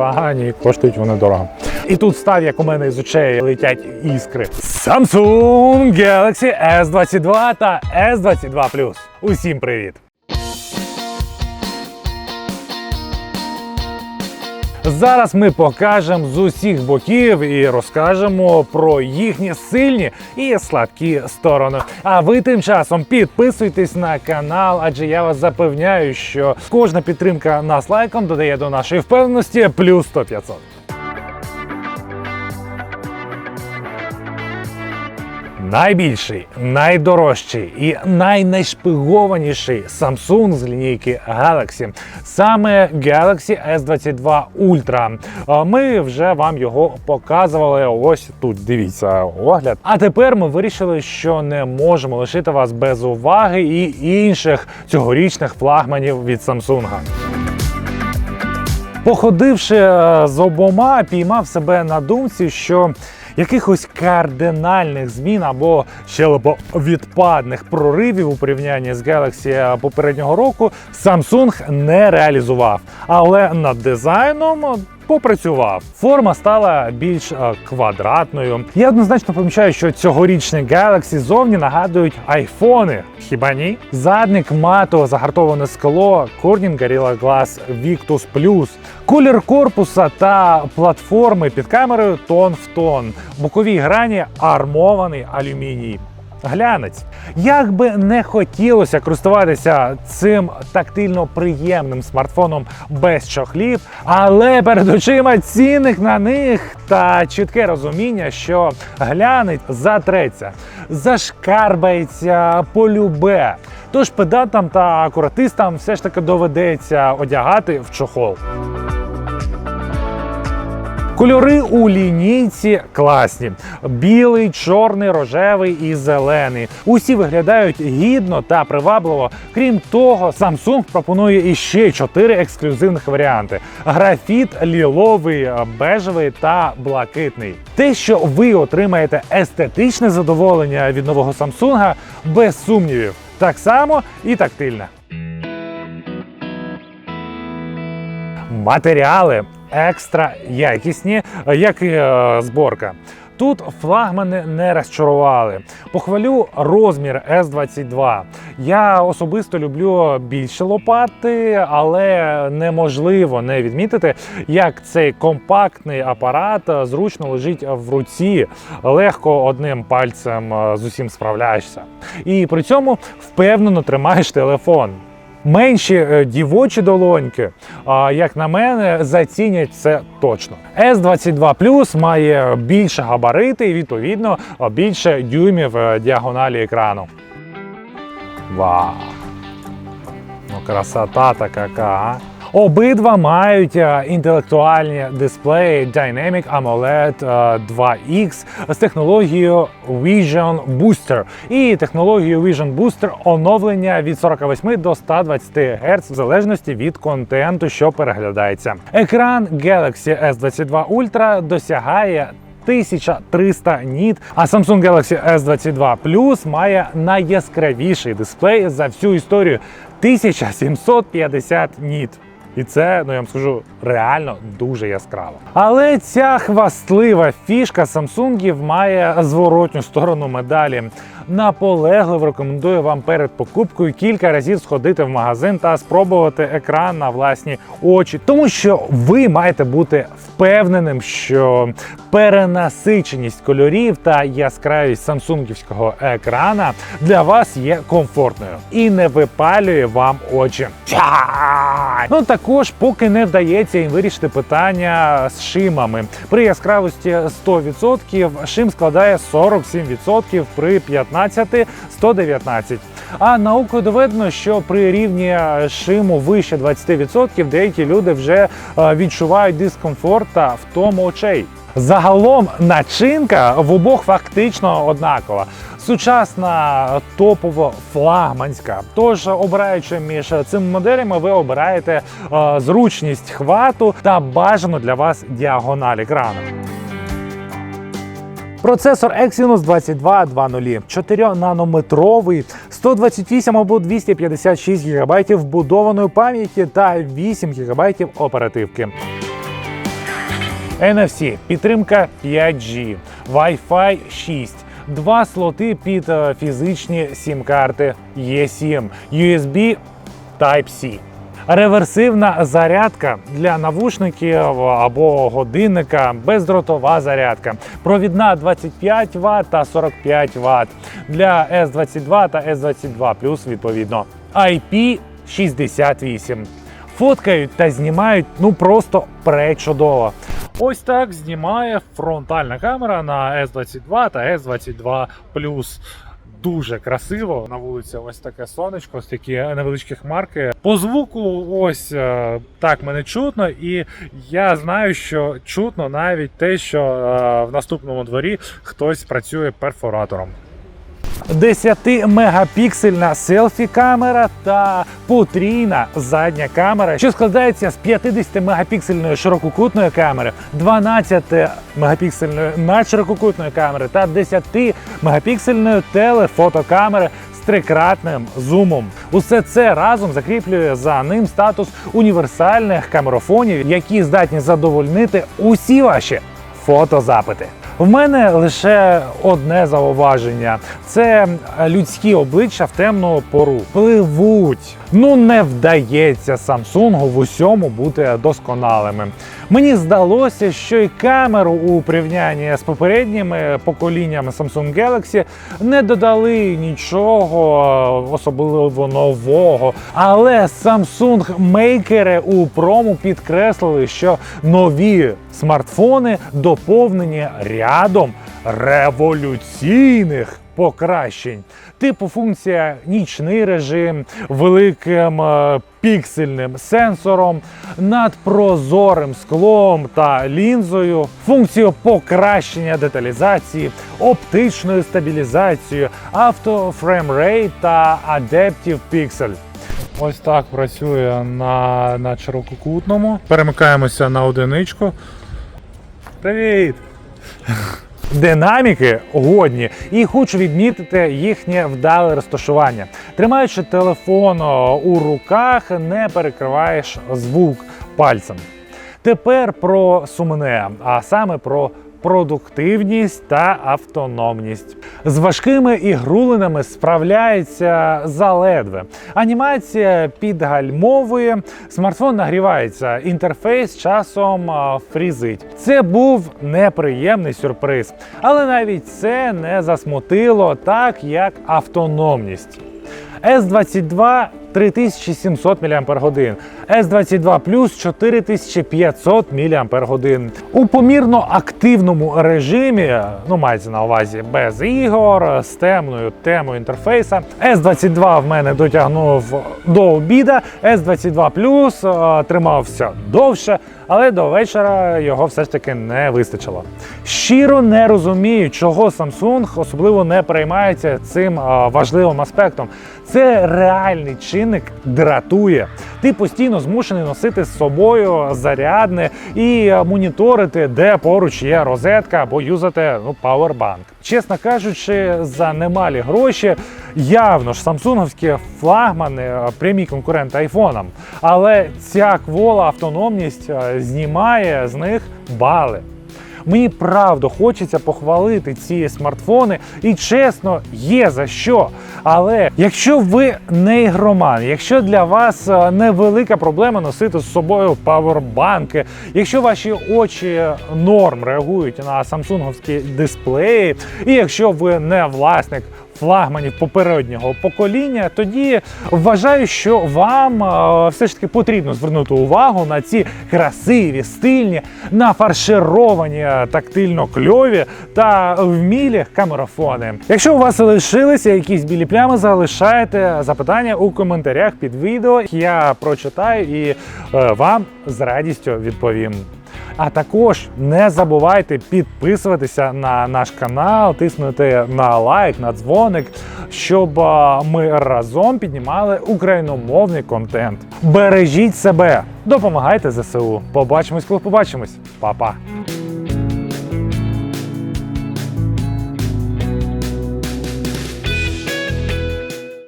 Ага, ні, коштують вони дорого. І тут став, як у мене з очей летять іскри. Samsung Galaxy S22 та S22 Plus. Усім привіт! Зараз ми покажемо з усіх боків і розкажемо про їхні сильні і слабкі сторони. А ви тим часом підписуйтесь на канал, адже я вас запевняю, що кожна підтримка нас лайком додає до нашої впевненості плюс 100 500. Найбільший, найдорожчий і найнешпигованіший Samsung з лінійки Galaxy. Саме Galaxy S22 Ultra. Ми вже вам його показували. Ось тут дивіться огляд. А тепер ми вирішили, що не можемо лишити вас без уваги і інших цьогорічних флагманів від Samsung. Походивши е, з обома, піймав себе на думці, що якихось кардинальних змін або щелеповідпадних проривів у порівнянні з Galaxy попереднього року Samsung не реалізував. Але над дизайном попрацював. Форма стала більш е, квадратною. Я однозначно помічаю, що цьогорічні Galaxy зовні нагадують айфони. Хіба ні? Задник матово загартоване скло Corning Gorilla Glass Victus Plus. Колір корпуса та платформи під камерою тон в тон. Бокові грані армований алюміній. Глянець. Як би не хотілося користуватися цим тактильно приємним смартфоном без чохлів, але перед очима цінник на них та чітке розуміння, що глянець затреться, зашкарбається полюбе. Тож педантам та акуратистам все ж таки доведеться одягати в чохол. Кольори у лінійці класні: білий, чорний, рожевий і зелений. Усі виглядають гідно та привабливо. Крім того, Samsung пропонує іще чотири ексклюзивних варіанти: графіт, ліловий, бежевий та блакитний. Те, що ви отримаєте естетичне задоволення від нового Samsung, без сумнівів, так само і тактильне. Матеріали екстра якісні, як і е, зборка. Тут флагмани не розчарували. Похвалю розмір S22. Я особисто люблю більше лопати, але неможливо не відмітити, як цей компактний апарат зручно лежить в руці. Легко одним пальцем е, з усім справляєшся. І при цьому впевнено тримаєш телефон. Менші е, дівочі долоньки, як на мене, зацінять це точно. S22 Plus має більше габарити і відповідно більше дюймів е, діагоналі екрану. Вау! Ну, красота така. а. Обидва мають е, інтелектуальні дисплеї Dynamic AMOLED е, 2X з технологією Vision Booster і технологією Vision Booster оновлення від 48 до 120 Гц в залежності від контенту, що переглядається. Екран Galaxy S22 Ultra досягає 1300 ніт, а Samsung Galaxy S22 Plus має найяскравіший дисплей за всю історію 1750 ніт. І це, ну я вам скажу, реально дуже яскраво. Але ця хвастлива фішка Самсунгів має зворотню сторону медалі. Наполегливо рекомендую вам перед покупкою кілька разів сходити в магазин та спробувати екран на власні очі, тому що ви маєте бути впевненим, що перенасиченість кольорів та яскравість самсунгівського екрана для вас є комфортною і не випалює вам очі. Ну також, поки не вдається їм вирішити питання з шимами. При яскравості 100% шим складає 47% при 15 119. А наукою доведено, що при рівні шиму вище 20% деякі люди вже е, відчувають дискомфорт та втому очей. Загалом начинка в обох фактично однакова. Сучасна топово флагманська. Тож, обираючи між цими моделями, ви обираєте е, зручність хвату та бажану для вас діагональ екрану. Процесор Exynos 2220, 4-нанометровий, 128 або 256 ГБ вбудованої пам'яті та 8 ГБ оперативки. NFC, підтримка 5G, Wi-Fi 6, два слоти під е, фізичні сім-карти E7, USB Type-C. Реверсивна зарядка для навушників або годинника, бездротова зарядка, провідна 25 Вт та 45 Вт для S22 та S22 відповідно. IP68. Фоткають та знімають ну просто пречудово. Ось так знімає фронтальна камера на S22 та S22 Дуже красиво на вулиці. Ось таке сонечко, ось такі невеличкі хмарки. По звуку, ось е, так мене чутно, і я знаю, що чутно навіть те, що е, в наступному дворі хтось працює перфоратором. 10-мегапіксельна селфі-камера та потрійна задня камера, що складається з 50-мегапіксельної ширококутної камери, 12-мегапіксельної надширококутної камери та 10-мегапіксельної телефотокамери з трикратним зумом. Усе це разом закріплює за ним статус універсальних камерофонів, які здатні задовольнити усі ваші фотозапити. В мене лише одне зауваження: це людські обличчя в темну пору пливуть. Ну не вдається Samsung в усьому бути досконалими. Мені здалося, що і камеру у порівнянні з попередніми поколіннями Samsung Galaxy не додали нічого особливо нового. Але Samsung мейкери у прому підкреслили, що нові смартфони доповнені рядом революційних покращень, типу функція нічний режим, великим е, піксельним сенсором, надпрозорим склом та лінзою, функцію покращення деталізації, оптичною стабілізацією, автофреймрейт та Adaptive Pixel. Ось так працює на, на ширококутному. Перемикаємося на одиничку. Привіт! Динаміки годні, і хочу відмітити їхнє вдале розташування. Тримаючи телефон у руках, не перекриваєш звук пальцем. Тепер про сумне, а саме про продуктивність та автономність. З важкими ігрулинами справляється заледве. Анімація підгальмовує, смартфон нагрівається, інтерфейс часом фрізить. Це був неприємний сюрприз, але навіть це не засмутило так, як автономність. S22 3700 мАч, S22 Plus 4500 мАч. У помірно активному режимі, ну мається на увазі без ігор, з темною темою інтерфейса. S22 в мене дотягнув до обіда, S22 Plus е, тримався довше, але до вечора його все ж таки не вистачило. Щиро не розумію, чого Samsung особливо не переймається цим е, важливим аспектом. Це реальний чинник дратує. Ти постійно змушений носити з собою зарядне і е, моніторити, де поруч є розетка або юзати ну, пауербанк. Чесно кажучи, за немалі гроші явно ж самсунговські флагмани е, прямі конкуренти айфонам. Але ця квола автономність е, знімає з них бали. Мені правда хочеться похвалити ці смартфони, і чесно, є за що. Але якщо ви не ігроман, якщо для вас е, невелика проблема носити з собою павербанки, якщо ваші очі норм реагують на самсунговські дисплеї, і якщо ви не власник флагманів попереднього покоління, тоді вважаю, що вам е, все ж таки потрібно звернути увагу на ці красиві, стильні, нафаршировані, е, тактильно кльові та вмілі камерафони. Якщо у вас лишилися якісь білі плями, залишайте запитання у коментарях під відео. Я прочитаю і е, вам з радістю відповім. А також не забувайте підписуватися на наш канал, тиснути на лайк, на дзвоник, щоб ми разом піднімали україномовний контент. Бережіть себе, допомагайте ЗСУ. Побачимось, коли побачимось. Па-па!